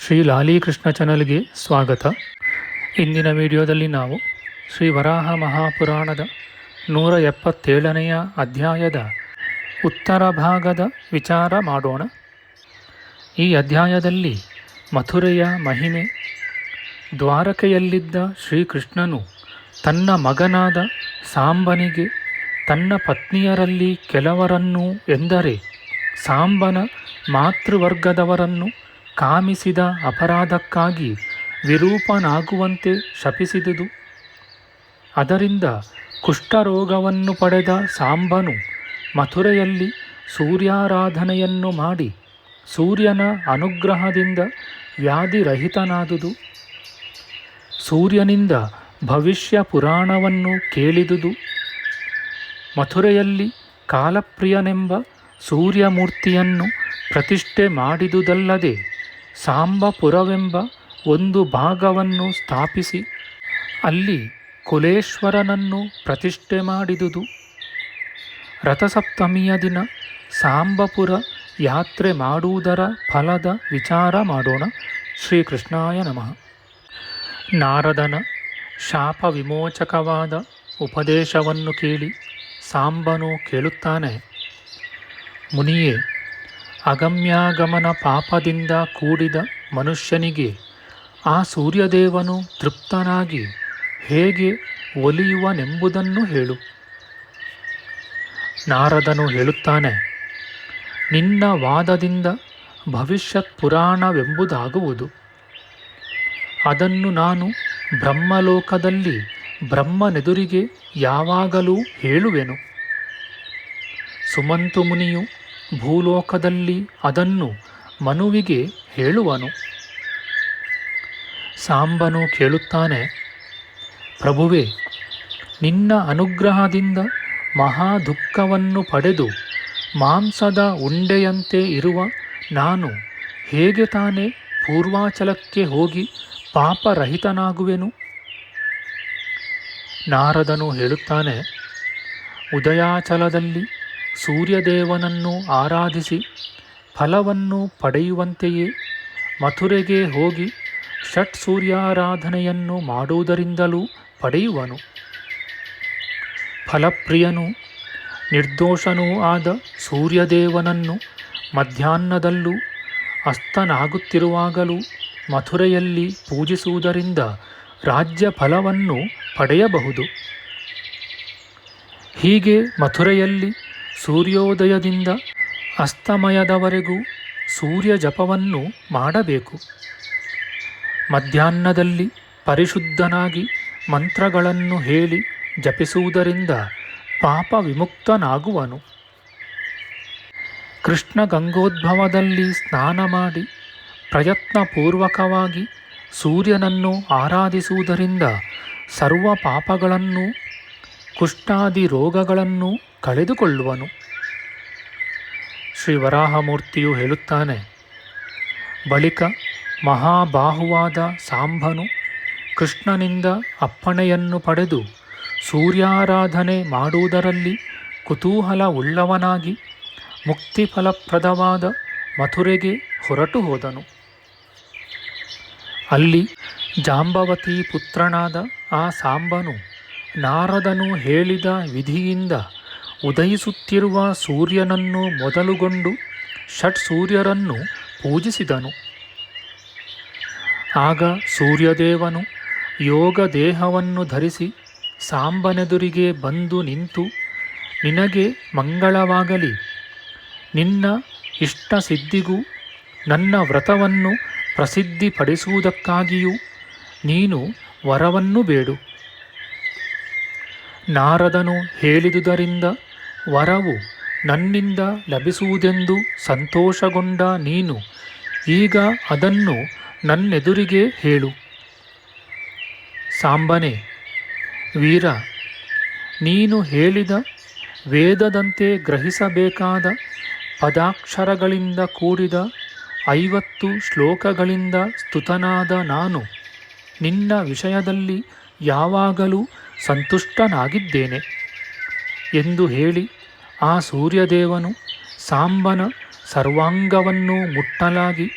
ಶ್ರೀ ಲಾಲೀಕೃಷ್ಣ ಚಾನಲ್ಗೆ ಸ್ವಾಗತ. ಇಂದಿನ ವಿಡಿಯೋದಲ್ಲಿ ನಾವು ಶ್ರೀ ವರಾಹ ಮಹಾಪುರಾಣದ ನೂರ ಎಪ್ಪತ್ತೇಳನೆಯ ಅಧ್ಯಾಯದ ಉತ್ತರ ಭಾಗದ ವಿಚಾರ ಮಾಡೋಣ. ಈ ಅಧ್ಯಾಯದಲ್ಲಿ ಮಥುರೆಯ ಮಹಿಮೆ, ದ್ವಾರಕೆಯಲ್ಲಿದ್ದ ಶ್ರೀಕೃಷ್ಣನು ತನ್ನ ಮಗನಾದ ಸಾಂಬನಿಗೆ ತನ್ನ ಪತ್ನಿಯರಲ್ಲಿ ಕೆಲವರನ್ನು ಎಂದರೆ ಸಾಂಬನ ಮಾತೃವರ್ಗದವರನ್ನು ಕಾಮಿಸಿದ ಅಪರಾಧಕ್ಕಾಗಿ ವಿರೂಪನಾಗುವಂತೆ ಶಪಿಸಿದುದು. ಅದರಿಂದ ಕುಷ್ಠರೋಗವನ್ನು ಪಡೆದ ಸಾಂಬನು ಮಥುರೆಯಲ್ಲಿ ಸೂರ್ಯಾರಾಧನೆಯನ್ನು ಮಾಡಿ ಸೂರ್ಯನ ಅನುಗ್ರಹದಿಂದ ವ್ಯಾಧಿರಹಿತನಾದುದು. ಸೂರ್ಯನಿಂದ ಭವಿಷ್ಯ ಪುರಾಣವನ್ನು ಕೇಳಿದುದು. ಮಥುರೆಯಲ್ಲಿ ಕಾಲಪ್ರಿಯನೆಂಬ ಸೂರ್ಯಮೂರ್ತಿಯನ್ನು ಪ್ರತಿಷ್ಠೆ ಮಾಡಿದುದಲ್ಲದೆ ಸಾಂಬಪುರವೆಂಬ ಒಂದು ಭಾಗವನ್ನು ಸ್ಥಾಪಿಸಿ ಅಲ್ಲಿ ಕುಲೇಶ್ವರನನ್ನು ಪ್ರತಿಷ್ಠೆ ಮಾಡಿದುದು. ರಥಸಪ್ತಮಿಯ ದಿನ ಸಾಂಬಪುರ ಯಾತ್ರೆ ಮಾಡುವುದರ ಫಲದ ವಿಚಾರ ಮಾಡೋಣ. ಶ್ರೀಕೃಷ್ಣಾಯ ನಮಃ. ನಾರದನ ಶಾಪ ವಿಮೋಚಕವಾದ ಉಪದೇಶವನ್ನು ಕೇಳಿ ಸಾಂಬನು ಕೇಳುತ್ತಾನೆ, ಮುನಿಯೇ ಅಗಮ್ಯಾಗಮನ ಪಾಪದಿಂದ ಕೂಡಿದ ಮನುಷ್ಯನಿಗೆ ಆ ಸೂರ್ಯದೇವನು ತೃಪ್ತನಾಗಿ ಹೇಗೆ ಒಲಿಯುವನೆಂಬುದನ್ನು ಹೇಳು. ನಾರದನು ಹೇಳುತ್ತಾನೆ, ನಿನ್ನ ವಾದದಿಂದ ಭವಿಷ್ಯತ್ ಪುರಾಣವೆಂಬುದಾಗುವುದು. ಅದನ್ನು ನಾನು ಬ್ರಹ್ಮಲೋಕದಲ್ಲಿ ಬ್ರಹ್ಮನೆದುರಿಗೆ ಯಾವಾಗಲೂ ಹೇಳುವೆನು. ಸುಮಂತು ಮುನಿಯು ಭೂಲೋಕದಲ್ಲಿ ಅದನ್ನು ಮನುವಿಗೆ ಹೇಳುವನು. ಸಾಂಬನು ಕೇಳುತ್ತಾನೆ, ಪ್ರಭುವೆ, ನಿನ್ನ ಅನುಗ್ರಹದಿಂದ ಮಹಾ ದುಃಖವನ್ನು ಪಡೆದು ಮಾಂಸದ ಉಂಡೆಯಂತೆ ಇರುವ ನಾನು ಹೇಗೆ ತಾನೇ ಪೂರ್ವಾಚಲಕ್ಕೆ ಹೋಗಿ ಪಾಪರಹಿತನಾಗುವೆನು? ನಾರದನು ಹೇಳುತ್ತಾನೆ, ಉದಯಾಚಲದಲ್ಲಿ ಸೂರ್ಯದೇವನನ್ನು ಆರಾಧಿಸಿ ಫಲವನ್ನು ಪಡೆಯುವಂತೆಯೇ ಮಥುರೆಗೆ ಹೋಗಿ ಷಟ್ ಸೂರ್ಯಾರಾಧನೆಯನ್ನು ಮಾಡುವುದರಿಂದಲೂ ಪಡೆಯುವನು. ಫಲಪ್ರಿಯನೂ ನಿರ್ದೋಷನೂ ಆದ ಸೂರ್ಯದೇವನನ್ನು ಮಧ್ಯಾಹ್ನದಲ್ಲೂ ಅಸ್ತನಾಗುತ್ತಿರುವಾಗಲೂ ಮಥುರೆಯಲ್ಲಿ ಪೂಜಿಸುವುದರಿಂದ ರಾಜ್ಯ ಫಲವನ್ನು ಪಡೆಯಬಹುದು. ಹೀಗೆ ಮಥುರೆಯಲ್ಲಿ ಸೂರ್ಯೋದಯದಿಂದ ಅಸ್ತಮಯದವರೆಗೂ ಸೂರ್ಯ ಜಪವನ್ನು ಮಾಡಬೇಕು. ಮಧ್ಯಾಹ್ನದಲ್ಲಿ ಪರಿಶುದ್ಧನಾಗಿ ಮಂತ್ರಗಳನ್ನು ಹೇಳಿ ಜಪಿಸುವುದರಿಂದ ಪಾಪ ವಿಮುಕ್ತನಾಗುವನು. ಕೃಷ್ಣ ಗಂಗೋದ್ಭವದಲ್ಲಿ ಸ್ನಾನ ಮಾಡಿ ಪ್ರಯತ್ನಪೂರ್ವಕವಾಗಿ ಸೂರ್ಯನನ್ನು ಆರಾಧಿಸುವುದರಿಂದ ಸರ್ವ ಪಾಪಗಳನ್ನು ಕುಷ್ಠಾದಿ ರೋಗಗಳನ್ನು ಕಳೆದುಕೊಳ್ಳುವನು. ಶ್ರೀ ವರಾಹಮೂರ್ತಿಯು ಹೇಳುತ್ತಾನೆ, ಬಳಿಕ ಮಹಾಬಾಹುವಾದ ಸಾಂಬನು ಕೃಷ್ಣನಿಂದ ಅಪ್ಪಣೆಯನ್ನು ಪಡೆದು ಸೂರ್ಯಾರಾಧನೆ ಮಾಡುವುದರಲ್ಲಿ ಕುತೂಹಲ ಉಳ್ಳವನಾಗಿ ಮುಕ್ತಿಫಲಪ್ರದವಾದ ಮಥುರೆಗೆ ಹೊರಟು ಹೋದನು. ಅಲ್ಲಿ ಜಾಂಬವತಿ ಪುತ್ರನಾದ ಆ ಸಾಂಬನು ನಾರದನು ಹೇಳಿದ ವಿಧಿಯಿಂದ ಉದಯಿಸುತ್ತಿರುವ ಸೂರ್ಯನನ್ನು ಮೊದಲುಗೊಂಡು ಷಟ್ ಸೂರ್ಯರನ್ನು ಪೂಜಿಸಿದನು. ಆಗ ಸೂರ್ಯದೇವನು ಯೋಗ ದೇಹವನ್ನು ಧರಿಸಿ ಸಾಂಬನೆದುರಿಗೆ ಬಂದು ನಿಂತು, ನಿನಗೆ ಮಂಗಳವಾಗಲಿ, ನಿನ್ನ ಇಷ್ಟ ಸಿದ್ಧಿಗೂ ನನ್ನ ವ್ರತವನ್ನು ಪ್ರಸಿದ್ಧಿಪಡಿಸುವುದಕ್ಕಾಗಿಯೂ ನೀನು ವರವನ್ನು ಬೇಡು. ನಾರದನು ಹೇಳಿದುದರಿಂದ ವರವು ನನ್ನಿಂದ ಲಭಿಸುವುದೆಂದು ಸಂತೋಷಗೊಂಡ ನೀನು, ಈಗ ಅದನ್ನು ನನ್ನೆದುರಿಗೆ ಹೇಳು. ಸಾಂಬನೆ, ವೀರ, ನೀನು ಹೇಳಿದ ವೇದದಂತೆ ಗ್ರಹಿಸಬೇಕಾದ ಪದಾಕ್ಷರಗಳಿಂದ ಕೂಡಿದ ಐವತ್ತು ಶ್ಲೋಕಗಳಿಂದ ಸ್ತುತನಾದ ನಾನು, ನಿನ್ನ ವಿಷಯದಲ್ಲಿ ಯಾವಾಗಲೂ ಸಂತುಷ್ಟನಾಗಿದ್ದೇನೆ ಎಂದು ಹೇಳಿ ಆ ಸೂರ್ಯದೇವನು ಸಾಂಬನ ಸರ್ವಾಂಗವನ್ನು ಮುಟ್ಟಲಾಗಿ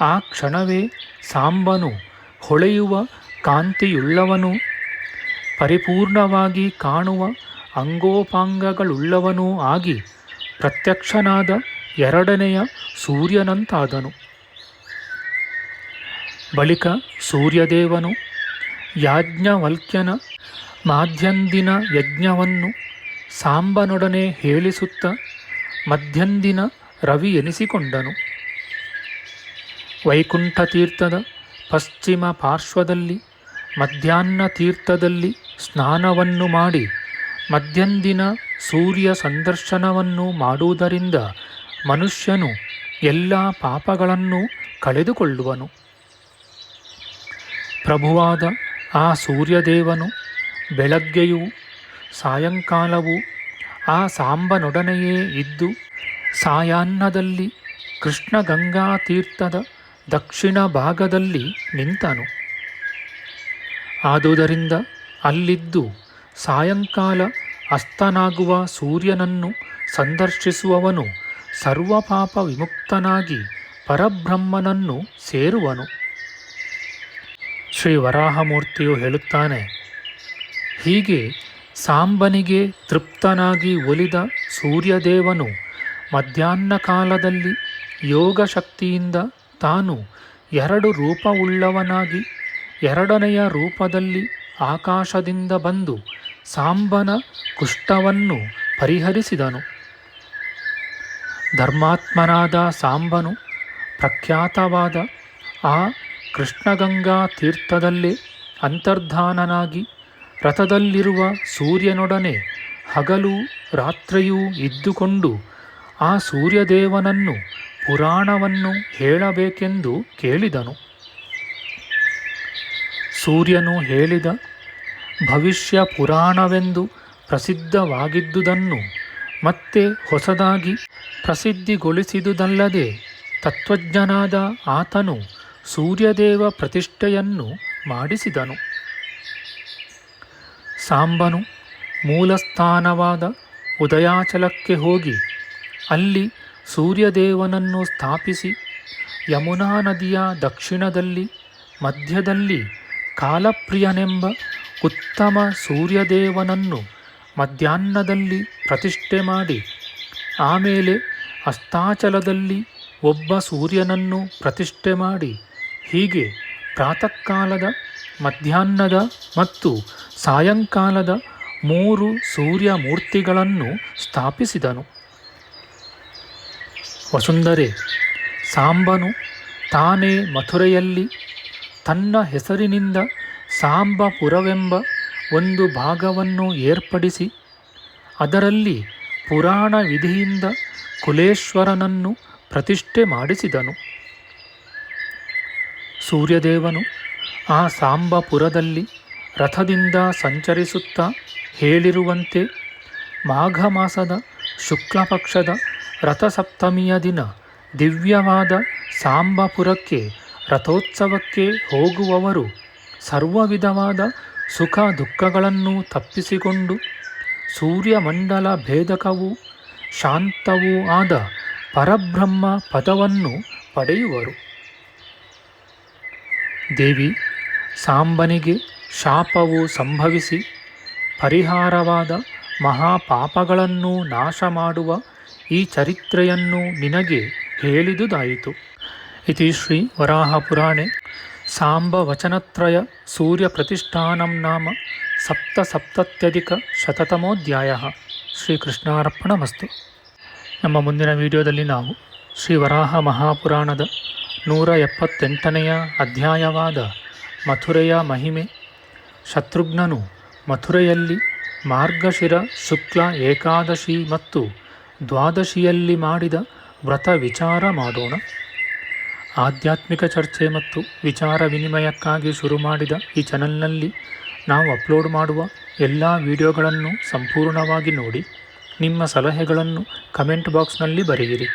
ಆ ಕ್ಷಣವೇ ಸಾಂಬನು ಹೊಳೆಯುವ ಕಾಂತಿಯುಳ್ಳವನು, ಪರಿಪೂರ್ಣವಾಗಿ ಕಾಣುವ ಅಂಗೋಪಾಂಗಗಳುಳ್ಳವನೂ ಆಗಿ ಪ್ರತ್ಯಕ್ಷನಾದ ಎರಡನೆಯ ಸೂರ್ಯನಂತಾದನು. ಬಳಿಕ ಸೂರ್ಯದೇವನು ಯಾಜ್ಞವಲ್ಕ್ಯನ ಮಾಧ್ಯಂದಿನ ಯಜ್ಞವನ್ನು ಸಾಂಬನೊಡನೆ ಹೇಳಿಸುತ್ತ ಮಧ್ಯಂದಿನ ರವಿ ಎನಿಸಿಕೊಂಡನು. ವೈಕುಂಠ ತೀರ್ಥದ ಪಶ್ಚಿಮ ಪಾರ್ಶ್ವದಲ್ಲಿ, ಮಧ್ಯಾಹ್ನ ತೀರ್ಥದಲ್ಲಿ ಸ್ನಾನವನ್ನು ಮಾಡಿ ಮಧ್ಯಂದಿನ ಸೂರ್ಯ ಸಂದರ್ಶನವನ್ನು ಮಾಡುವುದರಿಂದ ಮನುಷ್ಯನು ಎಲ್ಲ ಪಾಪಗಳನ್ನು ಕಳೆದುಕೊಳ್ಳುವನು. ಪ್ರಭುವಾದ ಆ ಸೂರ್ಯದೇವನು ಬೆಳಗ್ಗೆಯೂ ಸಾಯಂಕಾಲವೂ ಆ ಸಾಂಬನೊಡನೆಯೇ ಇದ್ದು ಸಾಯಾನ್ನದಲ್ಲಿ ಕೃಷ್ಣ ಗಂಗಾ ತೀರ್ಥದ ದಕ್ಷಿಣ ಭಾಗದಲ್ಲಿ ನಿಂತನು. ಆದುದರಿಂದ ಅಲ್ಲಿದ್ದು ಸಾಯಂಕಾಲ ಅಸ್ತನಾಗುವ ಸೂರ್ಯನನ್ನು ಸಂದರ್ಶಿಸುವವನು ಸರ್ವಪಾಪ ವಿಮುಕ್ತನಾಗಿ ಪರಬ್ರಹ್ಮನನ್ನು ಸೇರುವನು. ಶ್ರೀ ವರಾಹಮೂರ್ತಿಯು ಹೇಳುತ್ತಾನೆ ಹೀಗೆ ಸಾಂಬನಿಗೆ ತೃಪ್ತನಾಗಿ ಒಲಿದ ಸೂರ್ಯದೇವನು ಮಧ್ಯಾಹ್ನ ಕಾಲದಲ್ಲಿ ಯೋಗ ಶಕ್ತಿಯಿಂದ ತಾನು ಎರಡು ರೂಪವುಳ್ಳವನಾಗಿ ಎರಡನೆಯ ರೂಪದಲ್ಲಿ ಆಕಾಶದಿಂದ ಬಂದು ಸಾಂಬನ ಕುಷ್ಠವನ್ನು ಪರಿಹರಿಸಿದನು. ಧರ್ಮಾತ್ಮನಾದ ಸಾಂಬನು ಪ್ರಖ್ಯಾತವಾದ ಆ ಕೃಷ್ಣಗಂಗಾ ತೀರ್ಥದಲ್ಲಿ ಅಂತರ್ಧಾನನಾಗಿ ರಥದಲ್ಲಿರುವ ಸೂರ್ಯನೊಡನೆ ಹಗಲು ರಾತ್ರಿಯೂ ಇದ್ದುಕೊಂಡು ಆ ಸೂರ್ಯದೇವನನ್ನು ಪುರಾಣವನ್ನು ಹೇಳಬೇಕೆಂದು ಕೇಳಿದನು. ಸೂರ್ಯನು ಹೇಳಿದ, ಭವಿಷ್ಯ ಪುರಾಣವೆಂದು ಪ್ರಸಿದ್ಧವಾಗಿದ್ದುದನ್ನು ಮತ್ತೆ ಹೊಸದಾಗಿ ಪ್ರಸಿದ್ಧಿಗೊಳಿಸಿದುದಲ್ಲದೆ ತತ್ವಜ್ಞನಾದ ಆತನು ಸೂರ್ಯದೇವ ಪ್ರತಿಷ್ಠೆಯನ್ನು ಮಾಡಿಸಿದನು. ಸಾಂಬನು ಮೂಲಸ್ಥಾನವಾದ ಉದಯಾಚಲಕ್ಕೆ ಹೋಗಿ ಅಲ್ಲಿ ಸೂರ್ಯದೇವನನ್ನು ಸ್ಥಾಪಿಸಿ ಯಮುನಾ ನದಿಯ ದಕ್ಷಿಣದಲ್ಲಿ, ಮಧ್ಯದಲ್ಲಿ ಕಾಲಪ್ರಿಯನೆಂಬ ಉತ್ತಮ ಸೂರ್ಯದೇವನನ್ನು ಮಧ್ಯಾಹ್ನದಲ್ಲಿ ಪ್ರತಿಷ್ಠೆ ಮಾಡಿ, ಆಮೇಲೆ ಅಸ್ತಾಚಲದಲ್ಲಿ ಒಬ್ಬ ಸೂರ್ಯನನ್ನು ಪ್ರತಿಷ್ಠೆ ಮಾಡಿ, ಹೀಗೆ ಪ್ರಾತಃಕಾಲದ, ಮಧ್ಯಾಹ್ನದ ಮತ್ತು ಸಾಯಂಕಾಲದ ಮೂರು ಸೂರ್ಯ ಮೂರ್ತಿಗಳನ್ನು ಸ್ಥಾಪಿಸಿದನು. ವಸುಂಧರೆ, ಸಾಂಬನು ತಾನೇ ಮಥುರೆಯಲ್ಲಿ ತನ್ನ ಹೆಸರಿನಿಂದ ಸಾಂಬಪುರವೆಂಬ ಒಂದು ಭಾಗವನ್ನು ಏರ್ಪಡಿಸಿ, ಅದರಲ್ಲಿ ಪುರಾಣ ವಿಧಿಯಿಂದ ಕುಲೇಶ್ವರನನ್ನು ಪ್ರತಿಷ್ಠೆ ಮಾಡಿಸಿದನು. ಸೂರ್ಯದೇವನು ಆ ಸಾಂಬಪುರದಲ್ಲಿ ರಥದಿಂದ ಸಂಚರಿಸುತ್ತಾ ಹೇಳಿರುವಂತೆ ಮಾಘ ಮಾಸದ ಶುಕ್ಲಪಕ್ಷದ ರಥಸಪ್ತಮಿಯ ದಿನ ದಿವ್ಯವಾದ ಸಾಂಬಪುರಕ್ಕೆ ರಥೋತ್ಸವಕ್ಕೆ ಹೋಗುವವರು ಸರ್ವವಿಧವಾದ ಸುಖ ದುಃಖಗಳನ್ನು ತಪ್ಪಿಸಿಕೊಂಡು ಸೂರ್ಯಮಂಡಲ ಭೇದಕವೂ ಶಾಂತವೂ ಆದ ಪರಬ್ರಹ್ಮ ಪದವನ್ನು ಪಡೆಯುವರು. ದೇವಿ, ಸಾಂಬನಿಗೆ ಶಾಪವು ಸಂಭವಿಸಿ ಪರಿಹಾರವಾದ ಮಹಾಪಾಪಗಳನ್ನು ನಾಶ ಮಾಡುವ ಈ ಚರಿತ್ರೆಯನ್ನು ನಿನಗೆ ಹೇಳಿದುದಾಯಿತು. ಇತಿ ಶ್ರೀ ವರಾಹಪುರಾಣೆ ಸಾಂಬವಚನತ್ರಯ ಸೂರ್ಯಪ್ರತಿಷ್ಠಾನಂ ನಾಮ ಸಪ್ತಸಪ್ತತ್ಯಧಿಕ ಶತತಮೋಧ್ಯಾಯ. ಶ್ರೀಕೃಷ್ಣಾರ್ಪಣಮಸ್ತು. ನಮ್ಮ ಮುಂದಿನ ವಿಡಿಯೋದಲ್ಲಿ ನಾವು ಶ್ರೀ ವರಾಹ ಮಹಾಪುರಾಣದ ನೂರ ಎಪ್ಪತ್ತೆಂಟನೆಯ ಅಧ್ಯಾಯವಾದ ಮಥುರೆಯ ಮಹಿಮೆ ಶತ್ರುಘ್ನನು ಮಥುರೆಯಲ್ಲಿ ಮಾರ್ಗಶಿರ ಶುಕ್ಲ ಏಕಾದಶಿ ಮತ್ತು ದ್ವಾದಶಿಯಲ್ಲಿ ಮಾಡಿದ ವ್ರತ ವಿಚಾರ ಮಾಡೋಣ. ಆಧ್ಯಾತ್ಮಿಕ ಚರ್ಚೆ ಮತ್ತು ವಿಚಾರ ವಿನಿಮಯಕ್ಕಾಗಿ ಶುರು ಮಾಡಿದ ಈ ಚಾನಲ್ನಲ್ಲಿ ನಾವು ಅಪ್ಲೋಡ್ ಮಾಡುವ ಎಲ್ಲ ವಿಡಿಯೋಗಳನ್ನು ಸಂಪೂರ್ಣವಾಗಿ ನೋಡಿ, ನಿಮ್ಮ ಸಲಹೆಗಳನ್ನು ಕಮೆಂಟ್ ಬಾಕ್ಸ್ನಲ್ಲಿ ಬರೆಯಿರಿ.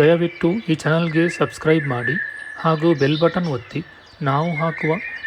ದಯವಿಟ್ಟು ಈ ಚಾನಲ್ಗೆ ಸಬ್ಸ್ಕ್ರೈಬ್ ಮಾಡಿ ಹಾಗೂ ಬೆಲ್ ಬಟನ್ ಒತ್ತಿ ನಾವು ಹಾಕುವ